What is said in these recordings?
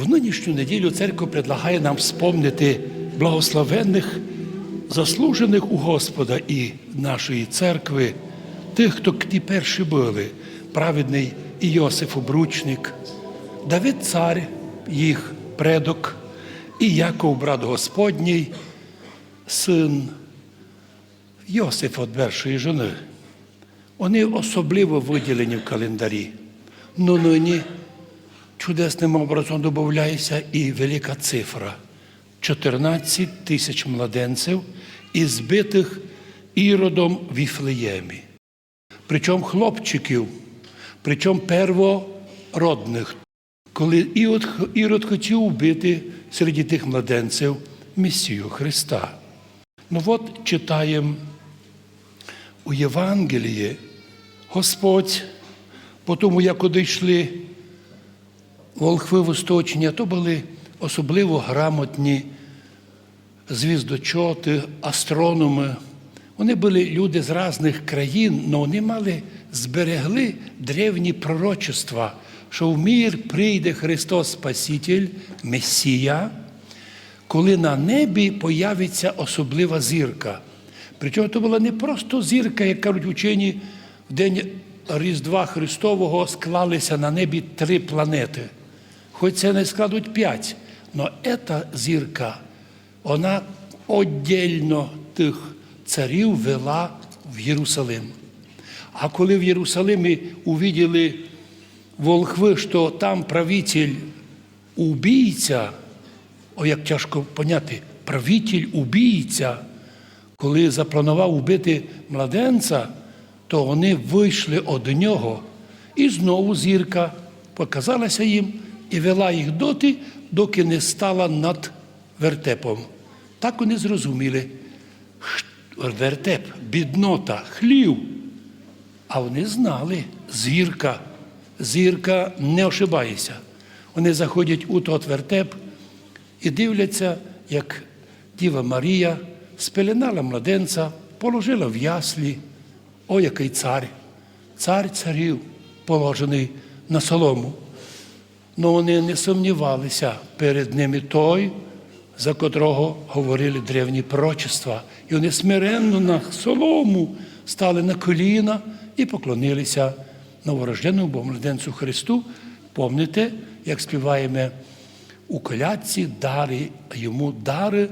В нинішню неділю церква предлагає нам спомнити благословенних, заслужених у Господа і нашої церкви, тих, хто ті перші були, праведний Іосиф Обручник, Давид цар, їх предок, і Яков, брат Господній, син Йосиф від першої жони. Вони особливо виділені в календарі. Но нині чудесним образом додається і велика цифра 14 тисяч младенців, із збитих іродом в Іфлеємі. Причому хлопчиків, причому первородних, коли Ірод, Ірод хотів вбити серед тих младенців Месію Христа. Ну от читаємо у Євангелії Господь, по тому, як одійшли волхви восточні, то були особливо грамотні звіздочоти, астрономи. Вони були люди з різних країн, але вони мали зберегли древні пророчества, що в мір прийде Христос Спаситель, Месія, коли на небі появиться особлива зірка. Причому це була не просто зірка, як кажуть учені, в день Різдва Христового склалися на небі три планети. Хоч це не складуть п'ять, але ця зірка, вона віддільно тих царів вела в Єрусалим. А коли в Єрусалимі увиділи волхви, що там правитель убійця, о, як тяжко поняти, правитель убійця, коли запланував убити младенця, то вони вийшли від нього, і знову зірка показалася їм і вела їх доти, доки не стала над вертепом. Так вони зрозуміли. Вертеп, біднота, хлів. А вони знали, зірка, зірка не ошибається. Вони заходять у тот вертеп і дивляться, як Діва Марія спеленала младенця, положила в яслі. О, який цар, цар царів, положений на солому. Но вони не сумнівалися перед ними той, за котрого говорили древні пророчества. І вони смиренно на солому стали на коліна і поклонилися новорожденому Богу младенцю Христу. Помните, як співаємо у колядці дари йому дари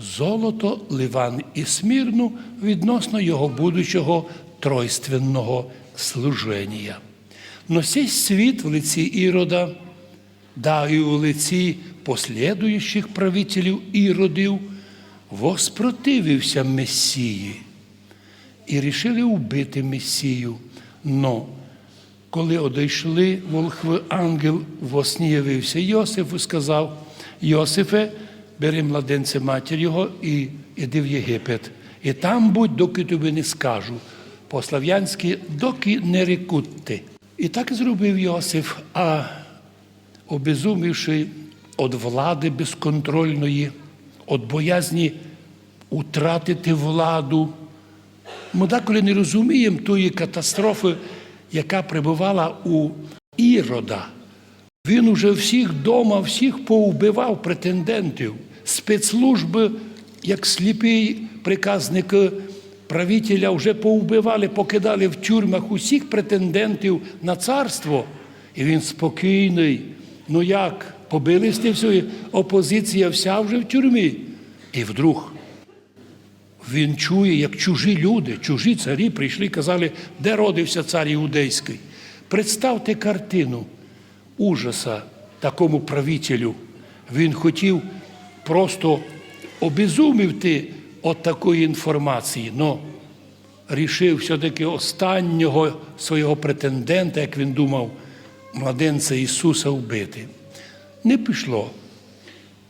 золото, ливан і смірну відносно його будучого тройственного служення. Но світ в лиці Ірода, да у лиці послідуючих правителів Іродів, воспротивився Месії і рішили вбити Месію. Но коли одійшли волхви ангел, во сні явився Йосиф і сказав: Йосифе, бери младенця матір його і іди в Єгипет. І там будь, доки тобі не скажу. По-слав'янськи, доки не рекутти. І так зробив Йосиф, а обезумівши від влади безконтрольної, від боязні утратити владу. Ми деколи не розуміємо тої катастрофи, яка прибувала у Ірода. Він уже всіх дома, всіх поубивав претендентів, спецслужби, як сліпий приказник правителя, вже поубивали, покидали в тюрмах усіх претендентів на царство. І він спокійний. Ну як? Побили з опозиція вся вже в тюрмі. І вдруг він чує, як чужі люди, чужі царі прийшли і казали, де родився цар Іудейський. Представте картину ужаса такому правителю. Він хотів просто обезумівти від такої інформації, але рішив все-таки останнього свого претендента, як він думав, младенця Ісуса вбити. Не пішло.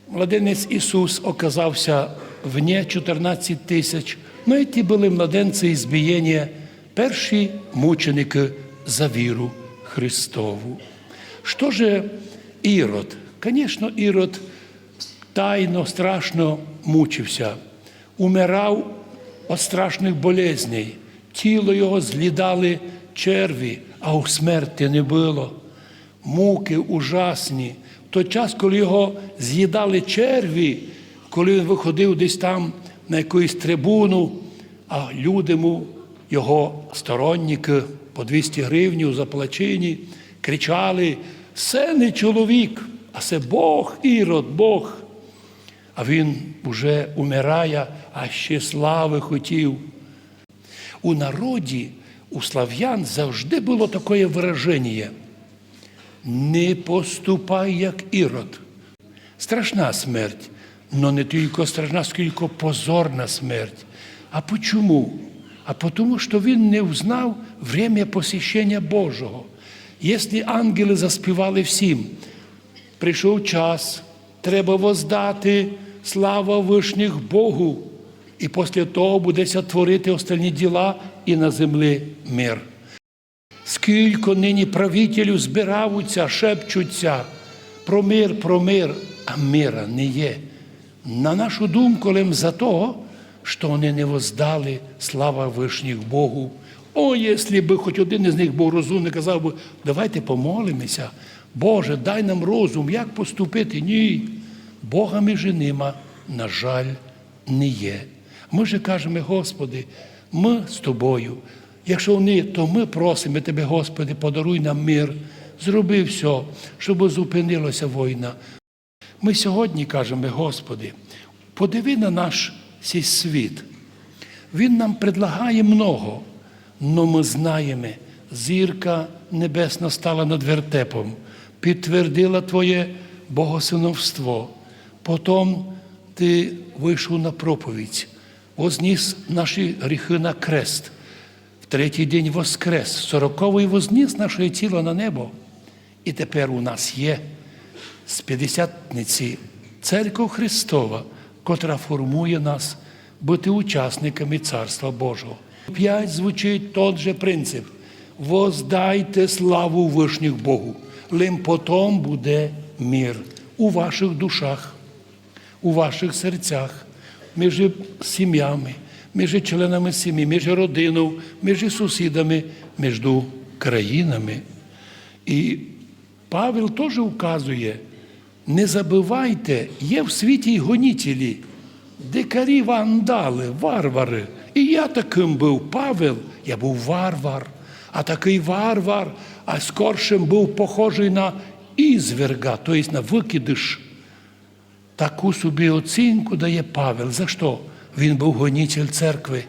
Младенець Ісус оказався вне 14 тисяч. Ну і ті були младенці із збієння, перші мученики за віру Христову. Що же Ірод? Звісно, Ірод тайно, страшно мучився, умирав від страшних болезней. Тіло його злідали черві, а у смерті не було. Муки ужасні. В той час, коли його з'їдали черві, коли він виходив десь там на якусь трибуну, а люди йому, його сторонники по 200 гривнів заплачені, кричали: це не чоловік, а це Бог, ірод, Бог. А він уже умирає, а ще слави хотів. У народі, у слав'ян завжди було таке вираження. Не поступай, як ірод. Страшна смерть, але не тільки страшна, скільки позорна смерть. А почому? А тому, що він не взнав время посіщення Божого. Якщо ангели заспівали всім, прийшов час, треба воздати слава вишніх Богу, і після того будеться творити остальні діла і на землі мир. Скільки нині правителів збираються, шепчуться про мир, про мир, а мира не є. На нашу думку, лим за того, що вони не воздали слава вишніх Богу. О, якщо би хоч один із них був розумний, казав би, давайте помолимося. Боже, дай нам розум, як поступити? Ні. Бога між ними, на жаль, не є. Ми же кажемо, Господи, ми з тобою. Якщо вони, то ми просимо Тебе, Господи, подаруй нам мир, зроби все, щоб зупинилася війна. Ми сьогодні кажемо, Господи, подиви на наш цей світ. Він нам предлагає много, але ми знаємо, зірка небесна стала над вертепом, підтвердила Твоє богосиновство. Потім ти вийшов на проповідь, возніс наші гріхи на крест. Третій день воскрес, сороковий возніс наше тіло на небо. І тепер у нас є з п'ятдесятниці Церква Христова, котра формує нас бути учасниками Царства Божого. П'ять звучить тот же принцип. Воздайте славу вишніх Богу, лим потом буде мир у ваших душах, у ваших серцях, між сім'ями, між членами сім'ї, між родиною, між сусідами, між країнами. І Павел теж вказує, не забувайте, є в світі й гонітелі, дикарі вандали, варвари. І я таким був Павел, я був варвар, а такий варвар, а скоршим був похожий на ізверга, тобто на викидиш. Таку собі оцінку дає Павел. За що? Він був гонітель церкви.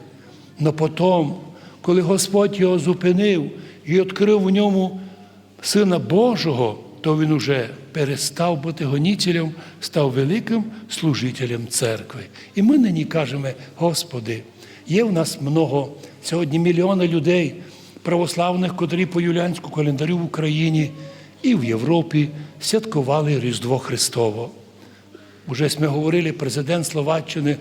Но потім, коли Господь його зупинив і відкрив в ньому Сина Божого, то він уже перестав бути гонітелем, став великим служителем церкви. І ми нині кажемо, Господи, є в нас много, сьогодні мільйони людей, православних, котрі по юліанську календарю в Україні і в Європі святкували Різдво Христово. Уже ми говорили, президент Словаччини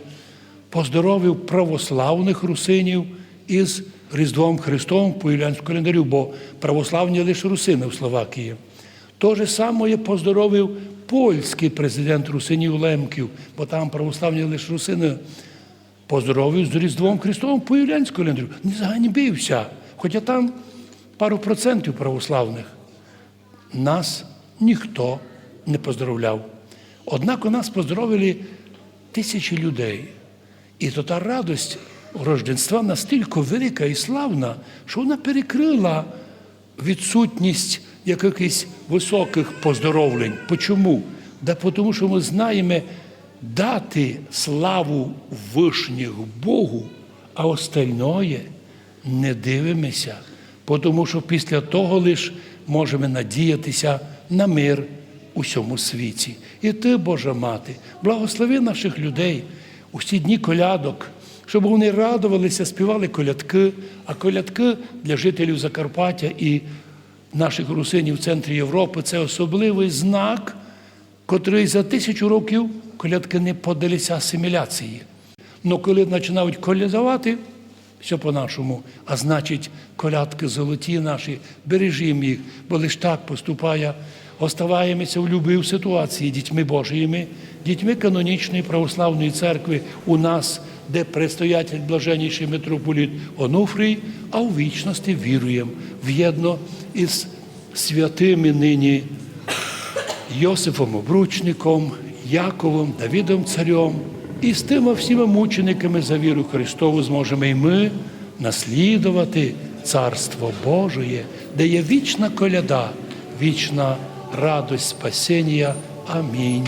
поздоровив православних русинів із Різдвом Христовим по юліанському календарю, бо православні лише русини в Словакії. То же саме поздоровив польський президент русинів Лемків, бо там православні лише русини поздоровив з Різдвом Христовим по юліанському календарю. Не заганьбився, хоча там пару процентів православних. Нас ніхто не поздоровляв. Однак у нас поздоровили тисячі людей. І то та радость рожденства настільки велика і славна, що вона перекрила відсутність якихось високих поздоровлень. Почому? Да тому що ми знаємо дати славу вишніх Богу, а остальное не дивимося, тому що після того лиш можемо надіятися на мир у всьому світі. І ти, Божа Мати, благослови наших людей у всі дні колядок, щоб вони радувалися, співали колядки, а колядки для жителів Закарпаття і наших русинів в центрі Європи це особливий знак, котрий за тисячу років колядки не подалися асиміляції. Но коли починають колядувати, все по-нашому, а значить, колядки золоті наші, бережімо їх, бо лише так поступає. Оставаємося в любій ситуації дітьми Божіми, дітьми канонічної православної церкви у нас, де предстоятель блаженніший митрополіт Онуфрій, а у вічності віруємо в'єдно із святими нині Йосифом Обручником, Яковом, Давидом Царем. І з тими всіма мучениками за віру Христову зможемо і ми наслідувати Царство Божоє, де є вічна коляда, вічна радость спасения. Амінь.